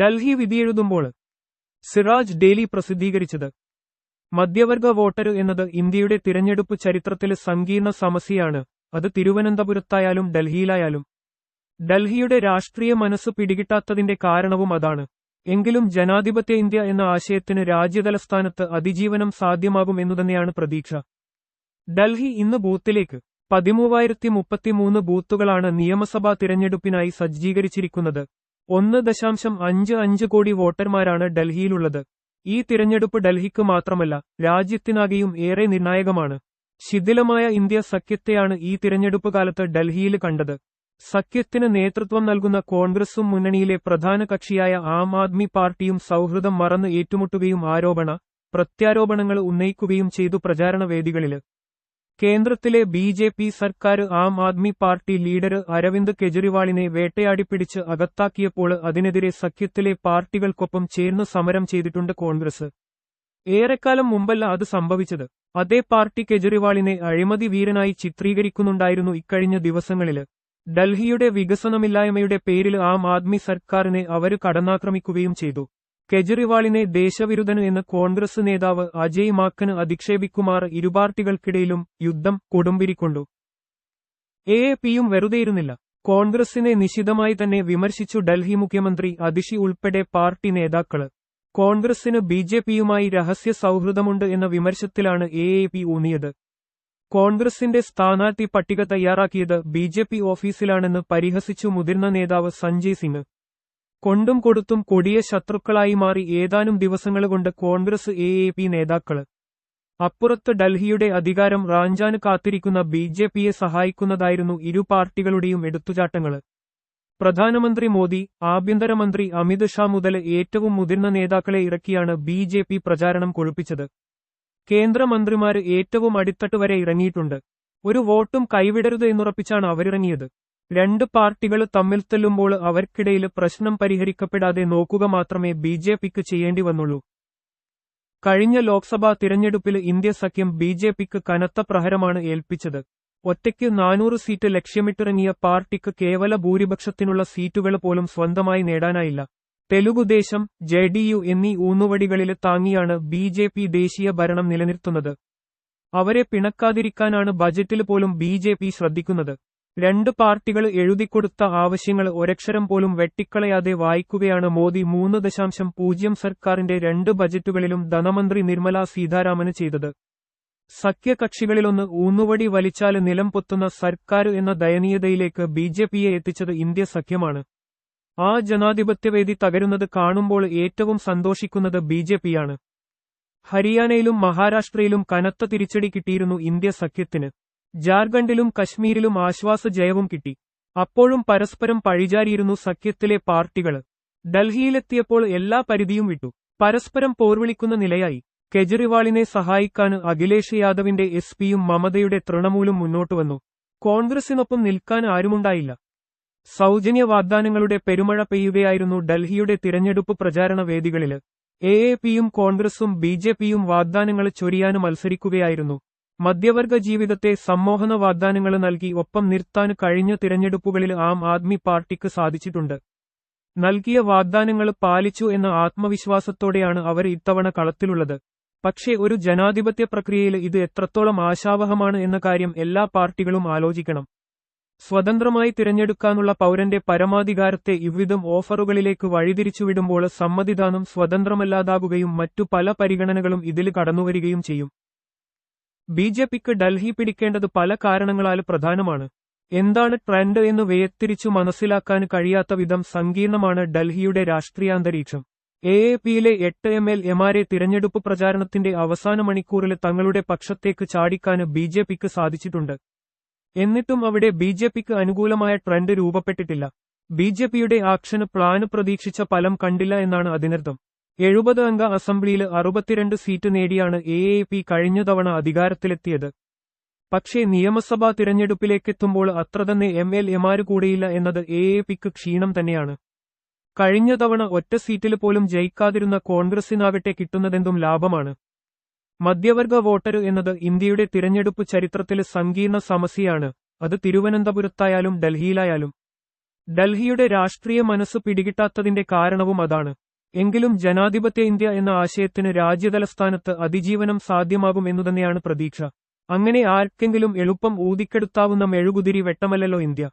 Delhi വിധിയെഴുതുമ്പോൾ Siraj daily പ്രസിദ്ധീകരിച്ചത്. മധ്യവർഗ voter എന്നത് ഇന്ത്യയുടെ തിരഞ്ഞെടുപ്പ് ചരിത്രത്തിലെ സങ്കീർണ സമസ്യയാണ് അത് തിരുവനന്തപുരത്തായാലും ഡൽഹിയിലായാലും. ഡൽഹിയുടെ രാഷ്ട്രീയ മനസ്സ് പിടികിട്ടാത്തതിന്റെ കാരണവും അതാണ്. എങ്കിലും ജനാധിപത്യ ഇന്ത്യ എന്ന ആശയത്തിന് രാജ്യതലസ്ഥാനത്ത് അതിജീവനം സാധ്യമാകും എന്നുതന്നെയാണ് പ്രതീക്ഷ. ഡൽഹി ഇന്ന് ബൂത്തിലേക്ക് പതിമൂവായിരത്തി മുപ്പത്തിമൂന്ന് ബൂത്തുകളാണ് നിയമസഭാ തിരഞ്ഞെടുപ്പിനായി സജ്ജീകരിച്ചിരിക്കുന്നത്. ഒന്ന് ദശാംശം അഞ്ച് അഞ്ച് കോടി വോട്ടർമാരാണ് ഡൽഹിയിലുള്ളത്. ഈ തിരഞ്ഞെടുപ്പ് ഡൽഹിക്ക് മാത്രമല്ല രാജ്യത്തിനാകെയും ഏറെ നിർണായകമാണ്. ശിഥിലമായ ഇന്ത്യ സഖ്യത്തെയാണ് ഈ തിരഞ്ഞെടുപ്പ് കാലത്ത് ഡൽഹിയിൽ കണ്ടത്. സഖ്യത്തിന് നേതൃത്വം നൽകുന്ന കോൺഗ്രസും മുന്നണിയിലെ പ്രധാന കക്ഷിയായ ആം ആദ്മി പാർട്ടിയും സൗഹൃദം മറന്ന് ഏറ്റുമുട്ടുകയും ആരോപണ പ്രത്യാരോപണങ്ങൾ ഉന്നയിക്കുകയും ചെയ്തു പ്രചാരണ വേദികളിൽ കേന്ദ്രത്തിലെ ബി ജെ പി സർക്കാർ ആം ആദ്മി പാർട്ടി ലീഡർ അരവിന്ദ് കെജ്രിവാളിനെ വേട്ടയാടിപ്പിടിച്ച് അകത്താക്കിയപ്പോൾ അതിനെതിരെ സഖ്യത്തിലെ പാർട്ടികൾക്കൊപ്പം ചേർന്ന് സമരം ചെയ്തിട്ടുണ്ട് കോൺഗ്രസ്. ഏറെക്കാലം മുമ്പല്ല അത് സംഭവിച്ചത്. അതേ പാർട്ടി കെജ്രിവാളിനെ അഴിമതി വീരനായി ചിത്രീകരിക്കുന്നുണ്ടായിരുന്നു ഇക്കഴിഞ്ഞ ദിവസങ്ങളിൽ ഡൽഹിയുടെ വികസനമില്ലായ്മയുടെ പേരിൽ ആം ആദ്മി സർക്കാരിനെ അവർ കടന്നാക്രമിക്കുകയും ചെയ്തു. കെജ്രിവാളിനെ ദേശവിരുദ്ധന് എന്ന് കോൺഗ്രസ് നേതാവ് അജയ് മാക്കന് അധിക്ഷേപിക്കുമാർ ഇരുപാർട്ടികൾക്കിടയിലും യുദ്ധം കൊടുമ്പിരിക്കൊണ്ടു. എ. എ. പിയും വെറുതെയിരുന്നില്ല. കോൺഗ്രസിനെ നിശിതമായി തന്നെ വിമർശിച്ചു ഡൽഹി മുഖ്യമന്ത്രി അതിഷി ഉൾപ്പെടെ പാർട്ടി നേതാക്കൾ. കോൺഗ്രസിന് ബി. ജെ. പിയുമായി രഹസ്യ സൗഹൃദമുണ്ട് എന്ന വിമർശത്തിലാണ് എ. എ. പി ഊന്നിയത്. കോൺഗ്രസിന്റെ സ്ഥാനാർത്ഥി പട്ടിക തയ്യാറാക്കിയത് ബി. ജെ. പി ഓഫീസിലാണെന്ന് പരിഹസിച്ചു മുതിർന്ന നേതാവ് സഞ്ജയ് സിംഗ്. കൊണ്ടും കൊടുത്തും കൊടിയ ശത്രുക്കളായി മാറി ഏതാനും ദിവസങ്ങളുകൊണ്ട് കോൺഗ്രസ് എ എ പി നേതാക്കൾ. അപ്പുറത്ത് ഡൽഹിയുടെ അധികാരം റാഞ്ചാന് കാത്തിരിക്കുന്ന ബി ജെ പിയെ സഹായിക്കുന്നതായിരുന്നു ഇരു പാർട്ടികളുടെയും എടുത്തുചാട്ടങ്ങൾ. പ്രധാനമന്ത്രി മോദി ആഭ്യന്തരമന്ത്രി അമിത് ഷാ മുതൽ ഏറ്റവും മുതിർന്ന നേതാക്കളെ ഇറക്കിയാണ് ബി ജെ പി പ്രചാരണം കൊഴുപ്പിച്ചത്. കേന്ദ്രമന്ത്രിമാര് ഏറ്റവും അടിത്തട്ട് വരെ ഇറങ്ങിയിട്ടുണ്ട്. ഒരു വോട്ടും കൈവിടരുത് എന്നുറപ്പിച്ചാണ് അവരിറങ്ങിയത്. രണ്ട് പാർട്ടികൾ തമ്മിൽ തെല്ലുമ്പോൾ അവർക്കിടയിൽ പ്രശ്നം പരിഹരിക്കപ്പെടാതെ നോക്കുക മാത്രമേ ബി ജെ പിക്ക് ചെയ്യേണ്ടി വന്നുള്ളൂ. കഴിഞ്ഞ ലോക്സഭാ തിരഞ്ഞെടുപ്പിൽ ഇന്ത്യ സഖ്യം ബി ജെ പിക്ക് കനത്ത പ്രഹരമാണ് ഏൽപ്പിച്ചത്. ഒറ്റയ്ക്ക് നാനൂറ് സീറ്റ് ലക്ഷ്യമിട്ടിറങ്ങിയ പാർട്ടിക്ക് കേവല ഭൂരിപക്ഷത്തിനുള്ള സീറ്റുകൾ പോലും സ്വന്തമായി നേടാനായില്ല. തെലുഗുദേശം ജെ ഡി യു എന്നീ ഊന്നുവടികളിൽ താങ്ങിയാണ് ബി ജെ പി ദേശീയ ഭരണം നിലനിർത്തുന്നത്. അവരെ പിണക്കാതിരിക്കാനാണ് ബജറ്റിൽ പോലും ബി ജെ പി ശ്രദ്ധിക്കുന്നത്. രണ്ട് പാർട്ടികൾ എഴുതിക്കൊടുത്ത ആവശ്യങ്ങൾ ഒരക്ഷരം പോലും വെട്ടിക്കളയാതെ വായിക്കുകയാണ് മോദി. മൂന്ന് ദശാംശം പൂജ്യം സർക്കാരിന്റെ രണ്ട് ബജറ്റുകളിലും ധനമന്ത്രി നിർമ്മല സീതാരാമന് ചെയ്തത്. സഖ്യകക്ഷികളിലൊന്ന് ഊന്നുവടി വലിച്ചാൽ നിലം പൊത്തുന്ന സർക്കാർ എന്ന ദയനീയതയിലേക്ക് ബി ജെ പിയെ എത്തിച്ചത് ഇന്ത്യ സഖ്യമാണ്. ആ ജനാധിപത്യവേദി തകരുന്നത് കാണുമ്പോൾ ഏറ്റവും സന്തോഷിക്കുന്നത് ബി ജെ പിയാണ്. ഹരിയാനയിലും മഹാരാഷ്ട്രയിലും കനത്ത തിരിച്ചടി കിട്ടിയിരുന്നു ഇന്ത്യ സഖ്യത്തിന്. ജാർഖണ്ഡിലും കശ്മീരിലും ആശ്വാസ ജയവും കിട്ടി. അപ്പോഴും പരസ്പരം പഴിചാരിയിരുന്നു സഖ്യത്തിലെ പാർട്ടികൾ ഡൽഹിയിലെത്തിയപ്പോൾ എല്ലാ പരിധിയും വിട്ടു. പരസ്പരം പോർവിളിക്കുന്ന നിലയായി. കെജ്രിവാളിനെ സഹായിക്കാൻ അഖിലേഷ് യാദവിന്റെ എസ് പിയും മമതയുടെ തൃണമൂലും മുന്നോട്ടു വന്നു. കോൺഗ്രസിനൊപ്പം നിൽക്കാൻ ആരുമുണ്ടായില്ല. സൗജന്യ വാഗ്ദാനങ്ങളുടെ പെരുമഴ പെയ്യുകയായിരുന്നു ഡൽഹിയുടെ തിരഞ്ഞെടുപ്പ് പ്രചാരണ വേദികളിൽ. എ എ പിയും കോൺഗ്രസും ബി ജെ പിയും വാഗ്ദാനങ്ങൾ ചൊരിയാന് മത്സരിക്കുകയായിരുന്നു. മധ്യവർഗ ജീവിതത്തെ സമ്മോഹന വാഗ്ദാനങ്ങൾ നൽകി ഒപ്പം നിർത്താൻ കഴിഞ്ഞ തിരഞ്ഞെടുപ്പുകളിൽ ആം ആദ്മി പാർട്ടിക്ക് സാധിച്ചിട്ടുണ്ട്. നൽകിയ വാഗ്ദാനങ്ങൾ പാലിച്ചു എന്ന ആത്മവിശ്വാസത്തോടെയാണ് അവർ ഇത്തവണ കളത്തിലുള്ളത്. പക്ഷേ ഒരു ജനാധിപത്യ പ്രക്രിയയിൽ ഇത് എത്രത്തോളം ആശാവഹമാണ് എന്ന കാര്യം എല്ലാ പാർട്ടികളും ആലോചിക്കണം. സ്വതന്ത്രമായി തിരഞ്ഞെടുക്കാനുള്ള പൗരന്റെ പരമാധികാരത്തെ ഇவ்விധം ഓഫറുകളിലേക്ക് വഴിതിരിച്ചുവിടുമ്പോൾ സമ്മതിദാനം സ്വതന്ത്രമല്ലാതാകുകയും മറ്റു പല പരിഗണനകളും ഇതിൽ കടന്നുവരികയും ചെയ്യും. ബി ജെ പിക്ക് ഡൽഹി പിടിക്കേണ്ടത് പല കാരണങ്ങളാൽ പ്രധാനമാണ്. എന്താണ് ട്രെൻഡ് എന്ന് വേർതിരിച്ചു മനസ്സിലാക്കാൻ കഴിയാത്ത വിധം സങ്കീർണമാണ് ഡൽഹിയുടെ രാഷ്ട്രീയാന്തരീക്ഷം എ എ പിയിലെ എട്ട് എം എൽ എമാരെ തിരഞ്ഞെടുപ്പ് പ്രചാരണത്തിന്റെ അവസാന മണിക്കൂറിൽ തങ്ങളുടെ പക്ഷത്തേക്ക് ചാടിക്കാന് ബി ജെ പിക്ക് സാധിച്ചിട്ടുണ്ട്. എന്നിട്ടും അവിടെ ബി ജെ പിക്ക് അനുകൂലമായ ട്രെൻഡ് രൂപപ്പെട്ടിട്ടില്ല. ബി ജെ പിയുടെ ആക്ഷന് പ്ലാന് പ്രതീക്ഷിച്ച ഫലം കണ്ടില്ല എന്നാണ് അതിനർത്ഥം. എഴുപത് അംഗ അസംബ്ലിയിൽ അറുപത്തിരണ്ട് സീറ്റ് നേടിയാണ് എ എ പി കഴിഞ്ഞ തവണ അധികാരത്തിലെത്തിയത്. പക്ഷേ നിയമസഭാ തിരഞ്ഞെടുപ്പിലേക്കെത്തുമ്പോൾ അത്ര തന്നെ എം എൽ എമാര് കൂടെയില്ല എന്നത് എ എ പിക്ക് ക്ഷീണം തന്നെയാണ്. കഴിഞ്ഞ തവണ ഒറ്റ സീറ്റിൽ പോലും ജയിക്കാതിരുന്ന കോൺഗ്രസിനാകട്ടെ കിട്ടുന്നതെന്തും ലാഭമാണ്. മധ്യവർഗ വോട്ടർ എന്നത് ഇന്ത്യയുടെ തിരഞ്ഞെടുപ്പ് ചരിത്രത്തിൽ സങ്കീർണ സമസ്യയാണ്. അത് തിരുവനന്തപുരത്തായാലും ഡൽഹിയിലായാലും. ഡൽഹിയുടെ രാഷ്ട്രീയ മനസ്സ് പിടികിട്ടാത്തതിന്റെ കാരണവും അതാണ്. എങ്കിലും ജനാധിപത്യ ഇന്ത്യ എന്ന ആശയത്തിന് രാജ്യതലസ്ഥാനത്ത് അതിജീവനം സാധ്യമാകും എന്നുതന്നെയാണ് പ്രതീക്ഷ. അങ്ങനെ ആർക്കെങ്കിലും എളുപ്പം ഊതിക്കെടുത്താവുന്ന മെഴുകുതിരി വെട്ടമല്ലല്ലോ ഇന്ത്യ.